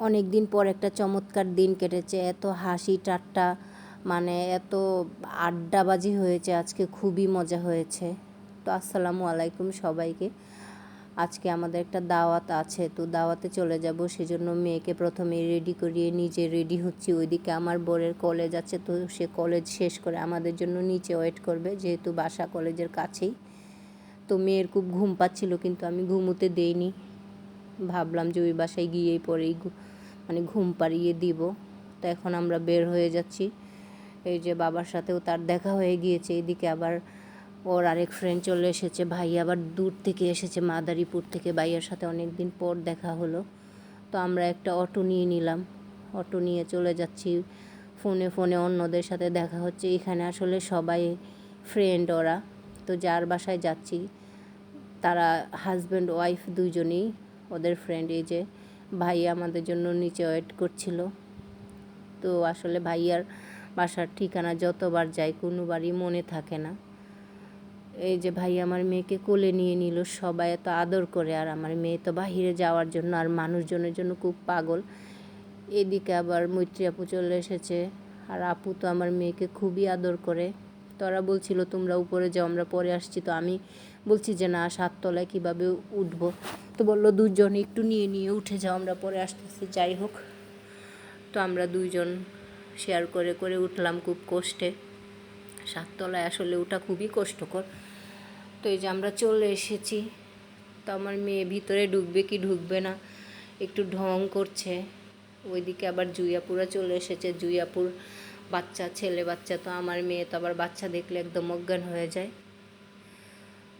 অনেক দিন পর একটা চমৎকার দিন কেটেছে। এত হাসি ঠাট্টা মানে এত আড্ডাবাজি হয়েছে, আজকে খুবই মজা হয়েছে। তো আসসালামু আলাইকুম সবাইকে। আজকে আমাদের একটা দাওয়াত আছে, তো দাওয়াতে চলে যাব। সেজন্য মেয়েকে প্রথমে রেডি করিয়ে নিজে রেডি হচ্ছি। ওইদিকে আমার বোরের কলেজ আছে, তো সে কলেজ শেষ করে আমাদের জন্য নিচে ওয়েট করবে, যেহেতু বাসা কলেজের কাছেই। তো মেয়ের খুব ঘুম পাচ্ছিল, কিন্তু আমি ঘুমোতে দেইনি। ভাবলাম যে ওই বাসায় গিয়েই পরেই মানে ঘুম পাড়িয়ে দিব। তো এখন আমরা বের হয়ে যাচ্ছি। এই যে বাবার সাথেও তার দেখা হয়ে গিয়েছে। এদিকে আবার ওর আরেক ফ্রেন্ড চলে এসেছে। ভাই আবার দূর থেকে এসেছে, মাদারীপুর থেকে। ভাইয়ের সাথে অনেক দিন পর দেখা হলো। তো আমরা একটা অটো নিয়ে নিলাম। অটো নিয়ে চলে যাচ্ছি। ফোনে ফোনে অন্যদের সাথে দেখা হচ্ছে। এখানে আসলে সবাই ফ্রেন্ড ওরা। তো যার বাসায় যাচ্ছি, তারা হাজব্যান্ড ওয়াইফ দুজনেই ওদের ফ্রেন্ড এই যে ভাই আমাদের জন্য নিচে ওয়েট করছিল। তো আসলে ভাইয়ার বাসার ঠিকানা যতবার যাই কোনো বাড়ি মনে থাকে না। এই যে ভাই আমার মেয়েকে কোলে নিয়ে নিল, সবাই এত আদর করে, আর আমার মেয়ে তো বাহিরে যাওয়ার জন্য আর মানুষজনের জন্য খুব পাগল। এদিকে আবার মৈত্রী আপু চলে এসেছে, আর আপু তো আমার মেয়েকে খুবই আদর করে। তোরা বলছিল, তোমরা উপরে যাও, আমরা পরে আসছি। তো আমি বলছি যে, না সাততলায় কীভাবে উঠব? তো বলল, দুজন একটু নিয়ে নিয়ে উঠে যাও, আমরা পরে আসতেছি, যাই হোক। তো আমরা দুইজন শেয়ার করে করে উঠলাম খুব কষ্টে। সাততলায় আসলে ওটা খুবই কষ্টকর। তো এই যে আমরা চলে এসেছি, তো আমার মেয়ে ভিতরে ঢুকবে কি ঢুকবে না, একটু ঢং করছে। ওইদিকে আবার জুইয়াপুরা চলে এসেছে, জুইয়াপুর বাচ্চা, ছেলে বাচ্চা তো আমার মেয়ে তো আবার বাচ্চা দেখলে একদম অজ্ঞান হয়ে যায়।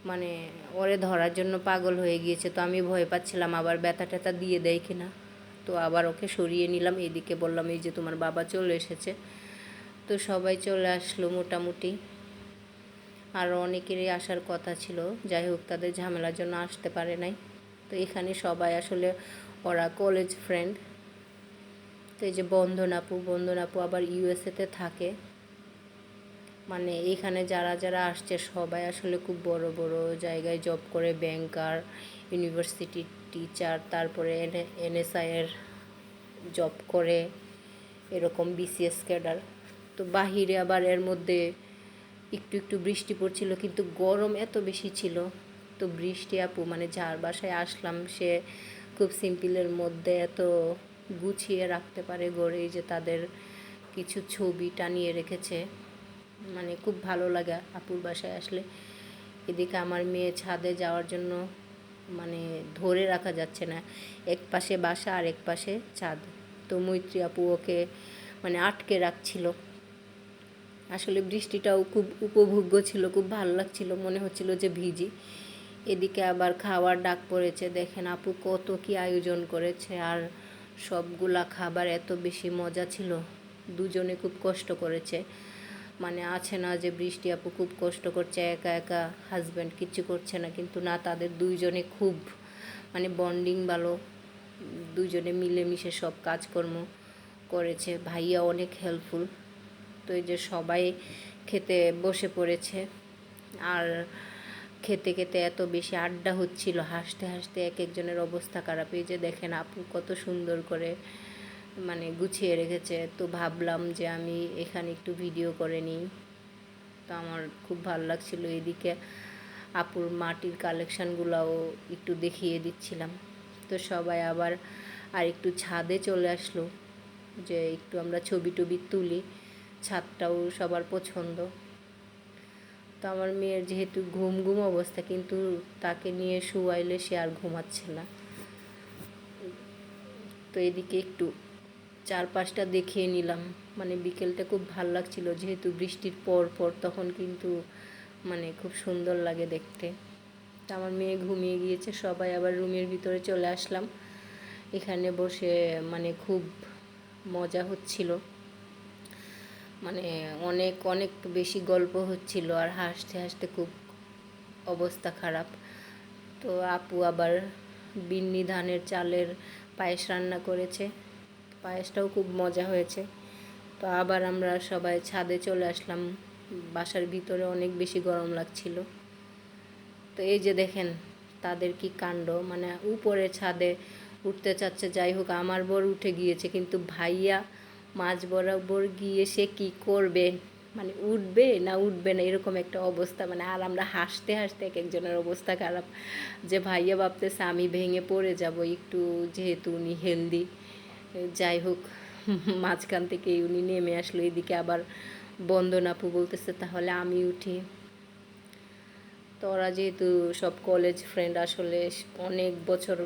মানে ওরে ধরার জন্য পাগল হয়ে গিয়েছে, তো আমি ভয় পাচ্ছিলাম আবার ব্যথা ট্যাথা দিয়ে দেয় কিনা তো আবার ওকে সরিয়ে নিলাম এইদিকে বললাম, এই যে তোমার বাবা চলে এসেছে। তো সবাই চলে আসলো মোটামুটি। আর অনেকেরই আসার কথা ছিল, যাই হোক তাদের ঝামেলার জন্য আসতে পারে নাই। তো এখানে সবাই আসলে ওরা কলেজ ফ্রেন্ড তো এই যে বন্ধন আপু বন্ধন আপু আবার ইউএসএতে থাকে। মানে এখানে যারা যারা আসছে সবাই আসলে খুব বড় বড় জায়গায় জব করে ব্যাংকার ইউনিভার্সিটি টিচার তারপরে এনএসআইয়ের জব করে, এরকম বিসিএস ক্যাডার তো বাহিরে আবার এর মধ্যে একটু একটু বৃষ্টি পড়ছিল, কিন্তু গরম এত বেশি ছিল। তো বৃষ্টি আপু মানে যার বাসায় আসলাম, সে খুব সিম্পলের মধ্যে এত গুছিয়ে রাখতে পারে, গড়ে যে তাদের কিছু ছবি টানিয়ে রেখেছে। মানে খুব ভালো লাগে আপুর বাসায় আসলে। এদিকে আমার মেয়ে ছাদে যাওয়ার জন্য মানে ধরে রাখা যাচ্ছে না। এক পাশে বাসা আর এক পাশে ছাদ। তো মৈত্রী আপু ওকে মানে আটকে রাখছিল। আসলে বৃষ্টিটাও খুব উপভোগ্য ছিল, খুব ভালো লাগছিল, মনে হচ্ছিল যে ভিজি। এদিকে আবার খাওয়ার ডাক পড়েছে, দেখেন আপু কত কি আয়োজন করেছে। আর সবগুলা খাবার এত বেশি মজা ছিল। দুজনে খুব কষ্ট করেছে। মানে আছে না যে, বৃষ্টি আপু খুব কষ্ট করছে, একা একা হাজব্যান্ড কিচ্ছু করছে না। কিন্তু না, তাদের দুইজনে খুব মানে বন্ডিং ভালো। দুজনে মিলেমিশে সব কাজকর্ম করেছে। ভাইয়া অনেক হেল্পফুল তো এই যে সবাই খেতে বসে পড়েছে। আর খেতে খেতে এত বেশি আড্ডা হচ্ছিল, হাসতে হাসতে এক একজনের অবস্থা খারাপ। এই যে দেখেন আপু কত সুন্দর করে মানে গুছিয়ে রেখেছে, তো ভাবলাম যে আমি এখানে একটু ভিডিও করে নিই। তো আমার খুব ভালো লাগছিল এদিকে আপুর মাটির কালেকশানগুলোও একটু দেখিয়ে দিচ্ছিলাম। তো সবাই আবার আর একটু ছাদে চলে আসলো, যে একটু আমরা ছবি টবি তুলি, ছাদটাও সবার পছন্দ। তো আমার মেয়ের যেহেতু ঘুম ঘুম অবস্থা, কিন্তু তাকে নিয়ে শুয়াইলে সে আর ঘুমাচ্ছে না। তো এদিকে একটু চারপাশটা দেখিয়ে নিলাম। মানে বিকেলটা খুব ভালো লাগছিল, যেহেতু বৃষ্টির পর পর তখন কিন্তু মানে খুব সুন্দর লাগে দেখতে। তা আমার মেয়ে ঘুমিয়ে গিয়েছে, সবাই আবার রুমের ভিতরে চলে আসলাম। এখানে বসে মানে খুব মজা হচ্ছিল। মানে অনেক অনেক বেশি গল্প হচ্ছিল আর হাসতে হাসতে খুব অবস্থা খারাপ। তো আপু আবার বিন্নি ধানের চালের পায়েস রান্না করেছে। পায়েসটাও খুব মজা হয়েছে। তো আবার আমরা সবাই ছাদে চলে আসলাম। বাসার ভিতরে অনেক বেশি গরম লাগছিল। তো এই যে দেখেন, তাদের কি কাণ্ড। মানে উপরে ছাদে উঠতে চাচ্ছে, যাই হোক, আমার বর উঠে গিয়েছে, কিন্তু ভাইয়া মাঝ বরাবর গিয়ে সে কী করবে? মানে উঠবে না উঠবে না এরকম একটা অবস্থা। মানে আর আমরা হাসতে হাসতে এক একজনের অবস্থা খারাপ। যে ভাইয়া ভাবতেছে, আমি ভেঙে পড়ে যাব একটু, যেহেতু উনি হেলদি। যাই হোক, মাঝখান থেকে উনি নেমে আসলো। এদিকে আবার বন্দনাপু বলতেছে, তাহলে আমি উঠি। তো ওরা যেহেতু সব কলেজ ফ্রেন্ড আসলে অনেক বছর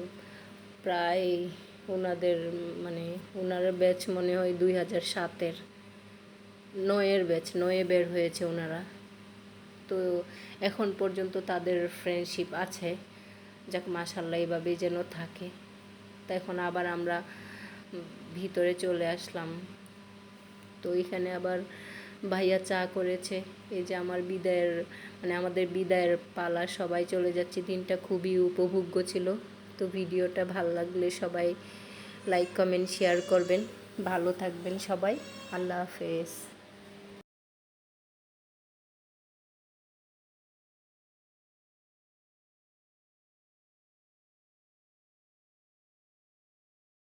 প্রায় ওনাদের মানে ওনার ব্যাচ মনে হয় দুই হাজার সাতের। নয়ের ব্যাচ, নয়ে বের হয়েছে ওনারা। তো এখন পর্যন্ত তাদের ফ্রেন্ডশিপ আছে। যাক মাসাল্লাহ এভাবেই যেন থাকে। তো এখন আবার আমরা ভিতরে চলে আসলাম। তো এখানে আবার ভাইয়া চা করেছে। এই যে আমার বিদায়ের মানে আমাদের বিদায়ের পালা, সবাই চলে যাচ্ছে। দিনটা খুবই উপভোগ্য ছিল। তো ভিডিওটা ভালো লাগলে সবাই লাইক কমেন্ট শেয়ার করবেন। ভালো থাকবেন সবাই। আল্লাহ হাফেজ।